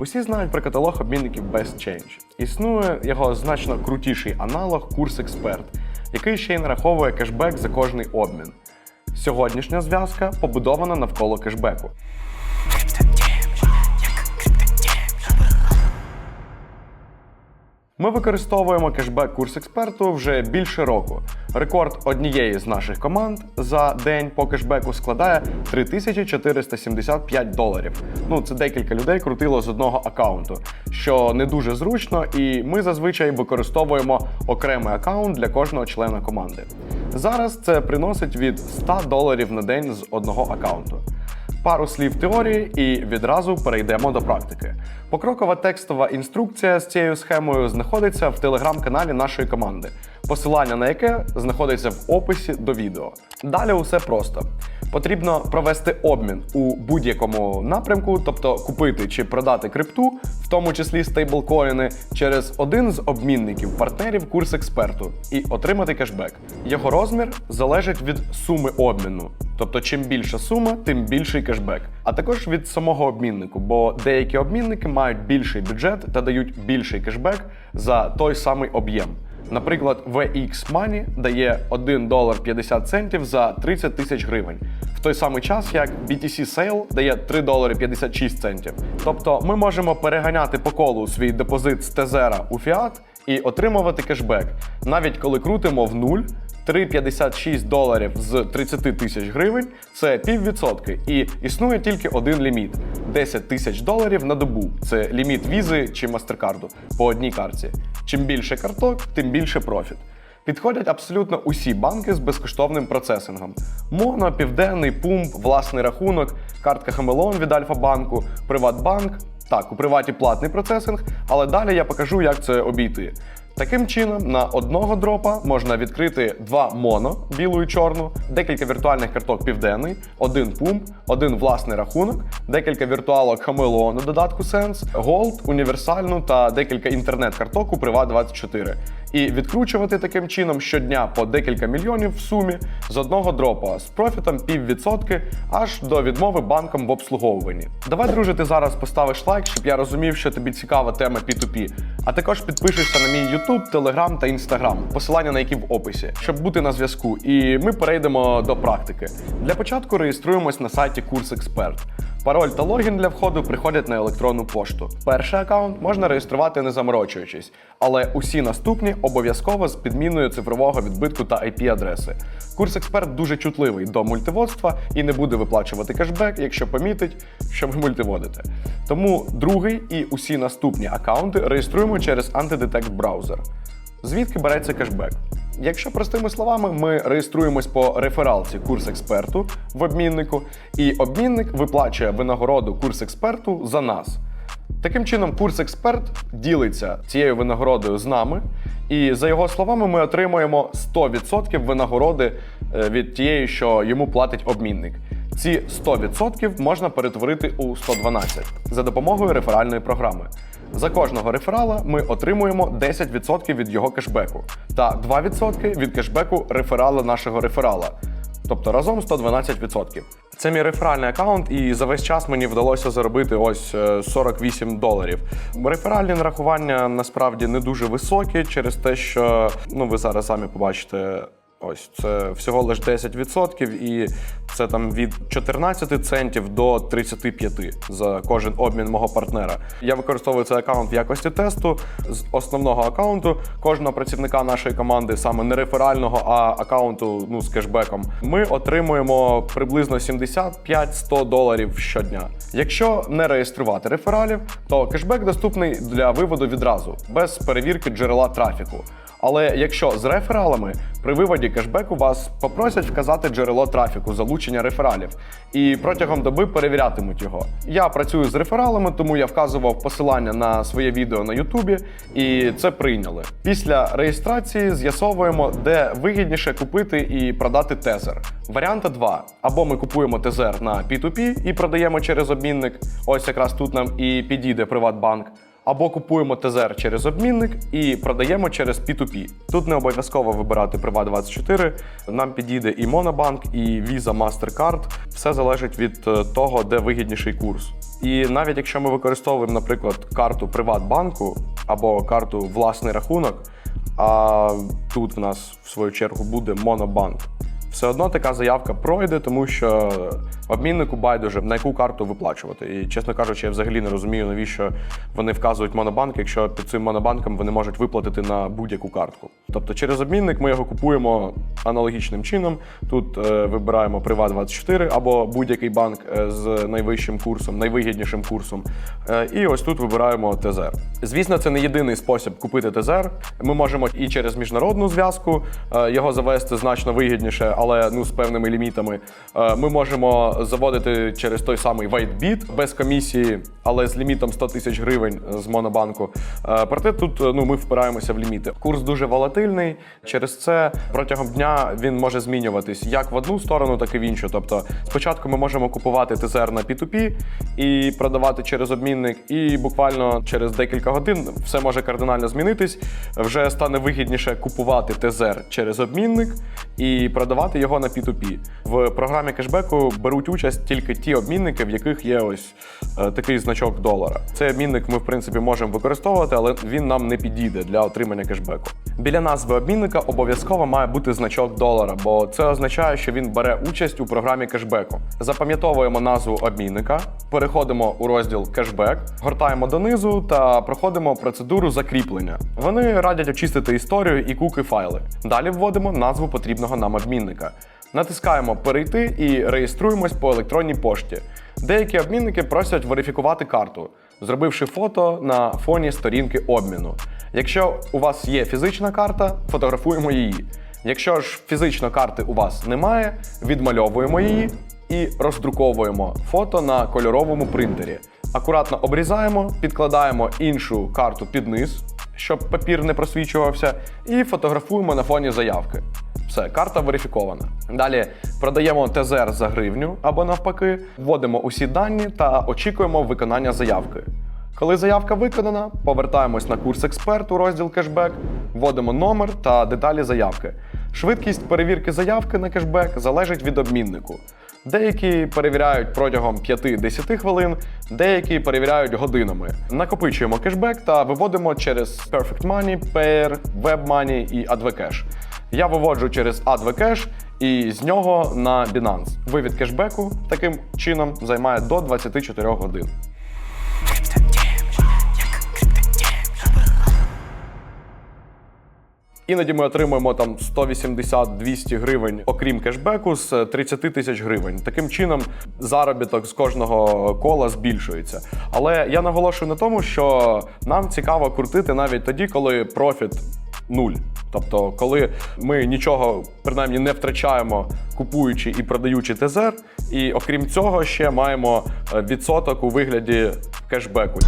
Усі знають про каталог обмінників Best Change. Існує його значно крутіший аналог Курс Експерт, який ще й нараховує кешбек за кожний обмін. Сьогоднішня зв'язка побудована навколо кешбеку. Ми використовуємо кешбек курс експерту вже більше року. Рекорд однієї з наших команд за день по кешбеку складає 3475 доларів. Ну, це декілька людей крутило з одного аккаунту, що не дуже зручно, і ми зазвичай використовуємо окремий аккаунт для кожного члена команди. Зараз це приносить від 100 доларів на день з одного аккаунту. Пару слів теорії і відразу перейдемо до практики. Покрокова текстова інструкція з цією схемою знаходиться в телеграм-каналі нашої команди, посилання на яке знаходиться в описі до відео. Далі усе просто. Потрібно провести обмін у будь-якому напрямку, тобто купити чи продати крипту, в тому числі стейблкоїни, через один з обмінників партнерів курс експерту і отримати кешбек. Його розмір залежить від суми обміну. Тобто, чим більша сума, тим більший кешбек. А також від самого обміннику, бо деякі обмінники мають більший бюджет та дають більший кешбек за той самий об'єм. Наприклад, VX Money дає 1 долар 50 центів за 30 тисяч гривень, в той самий час як BTC Sale дає 3 долари 56 центів. Тобто ми можемо переганяти по колу свій депозит з Тезера у фіат і отримувати кешбек, навіть коли крутимо в нуль. 3,56 доларів з 30 тисяч гривень це піввідсотки, і існує тільки один ліміт 10 тисяч доларів на добу. Це ліміт візи чи мастеркарду по одній картці. Чим більше карток, тим більше профіт. Підходять абсолютно усі банки з безкоштовним процесингом: Моно, Південний, Пумп, власний рахунок, картка Хамелон від Альфа-банку, Приватбанк. Так, у приваті платний процесинг, але далі я покажу, як це обійти. Таким чином, на одного дропа можна відкрити два моно, білу і чорну, декілька віртуальних карток південний, один пумп, один власний рахунок, декілька віртуалок Хамелон у додатку Sense, Gold, універсальну та декілька інтернет-карток у Privat24. І відкручувати таким чином щодня по декілька мільйонів в сумі з одного дропа з профітом піввідсотки аж до відмови банкам в обслуговуванні. Давай, друже, ти зараз поставиш лайк, щоб я розумів, що тобі цікава тема P2P. А також підпишешся на мій YouTube, Telegram та Instagram, посилання на які в описі, щоб бути на зв'язку. І ми перейдемо до практики. Для початку реєструємось на сайті Курс Експерт. Пароль та логін для входу приходять на електронну пошту. Перший аккаунт можна реєструвати не заморочуючись, але усі наступні обов'язково з підміною цифрового відбитку та IP-адреси. Курс експерт дуже чутливий до мультиводства і не буде виплачувати кешбек, якщо помітить, що ви мультиводите. Тому другий і усі наступні аккаунти реєструємо через антидетект браузер. Звідки береться кешбек? Якщо простими словами, ми реєструємось по рефералці курс експерту в обміннику, і обмінник виплачує винагороду курс експерту за нас. Таким чином, курс експерт ділиться цією винагородою з нами, і за його словами, ми отримуємо 100% винагороди е, від тієї, що йому платить обмінник. Ці 100% можна перетворити у 112 за допомогою реферальної програми. За кожного реферала ми отримуємо 10% від його кешбеку та 2% від кешбеку реферала нашого реферала. Тобто разом 112%. Це мій реферальний аккаунт, і за весь час мені вдалося заробити ось е, 48 доларів. Реферальні нарахування насправді не дуже високі через те, що ну ви зараз самі побачите. Ось це всього лише 10%, і це там від 14 центів до 35 за кожен обмін мого партнера. Я використовую цей аккаунт в якості тесту. З основного аккаунту кожного працівника нашої команди, саме не реферального, а аккаунту ну з кешбеком, ми отримуємо приблизно 75-100 доларів щодня. Якщо не реєструвати рефералів, то кешбек доступний для виводу відразу, без перевірки джерела трафіку. Але якщо з рефералами при виводі кешбеку вас попросять вказати джерело трафіку, залучення рефералів, і протягом доби перевірятимуть його. Я працюю з рефералами, тому я вказував посилання на своє відео на Ютубі, і це прийняли. Після реєстрації з'ясовуємо, де вигідніше купити і продати тезер. Варіанти два: або ми купуємо тезер на P2P і продаємо через обмінник. Ось якраз тут нам і підійде Приватбанк. Або купуємо ТЗР через обмінник і продаємо через P2P. Тут не обов'язково вибирати Privat24. Нам підійде і Монобанк, і Visa Mastercard. Все залежить від е, того, де вигідніший курс. І навіть якщо ми використовуємо, наприклад, карту Приватбанку або карту власний рахунок, а тут в нас в свою чергу буде Монобанк. Все одно така заявка пройде, тому що обміннику байдуже на яку карту виплачувати. І чесно кажучи, я взагалі не розумію, навіщо вони вказують монобанк, якщо під цим монобанком вони можуть виплатити на будь-яку картку. Тобто через обмінник ми його купуємо аналогічним чином. Тут е, вибираємо Приват24 або будь-який банк е, з найвищим курсом, найвигіднішим курсом. Е, і ось тут вибираємо ТЗР. Звісно, це не єдиний спосіб купити ТЗР. Ми можемо і через міжнародну зв'язку е, його завести значно вигідніше, але ну з певними лімітами. Е, Ми можемо заводити через той самий WhiteBit без комісії, але з лімітом 100 тисяч гривень з монобанку. Е, Проте тут е, ну ми впираємося в ліміти. Курс дуже волатильний. Через це протягом дня він може змінюватись як в одну сторону, так і в іншу. Тобто, спочатку ми можемо купувати ТЗР на P2P і продавати через обмінник, і буквально через декілька годин все може кардинально змінитись. Вже стане вигідніше купувати ТЗР через обмінник і продавати його на P2P. В програмі кешбеку беруть участь тільки ті обмінники, в яких є ось е, такий значок долара. Цей обмінник ми в принципі можемо використовувати, але він нам не підійде для отримання кешбеку. Біля назви обмінника обов'язково має бути значок долара, бо це означає, що він бере участь у програмі кешбеку. Запам'ятовуємо назву обмінника, переходимо у розділ кешбек, гортаємо донизу та проходимо процедуру закріплення. Вони радять очистити історію і куки файли. Далі вводимо назву потрібного нам обмінника. Натискаємо Перейти і реєструємось по електронній пошті. Деякі обмінники просять верифікувати карту, зробивши фото на фоні сторінки обміну. Якщо у вас є фізична карта, фотографуємо її. Якщо ж фізично карти у вас немає, відмальовуємо її і роздруковуємо фото на кольоровому принтері. Акуратно обрізаємо, підкладаємо іншу карту під низ, щоб папір не просвічувався, і фотографуємо на фоні заявки. Все, карта верифікована. Далі продаємо ТЗР за гривню або навпаки, вводимо усі дані та очікуємо виконання заявки. Коли заявка виконана, повертаємось на курс експерт у розділ кешбек, вводимо номер та деталі заявки. Швидкість перевірки заявки на кешбек залежить від обміннику. Деякі перевіряють протягом 5-10 хвилин, деякі перевіряють годинами. Накопичуємо кешбек та виводимо через Perfect Money, Payer, WebMoney і AdvoCash. Я виводжу через AdvoCash і з нього на Binance. Вивід кешбеку таким чином займає до 24 годин. Іноді ми отримуємо там 180-200 гривень, окрім кешбеку, з 30 тисяч гривень. Таким чином заробіток з кожного кола збільшується. Але я наголошую на тому, що нам цікаво крутити навіть тоді, коли профіт нуль. Тобто, коли ми нічого принаймні не втрачаємо, купуючи і продаючи ТЗР, і окрім цього, ще маємо е, відсоток у вигляді кешбеку.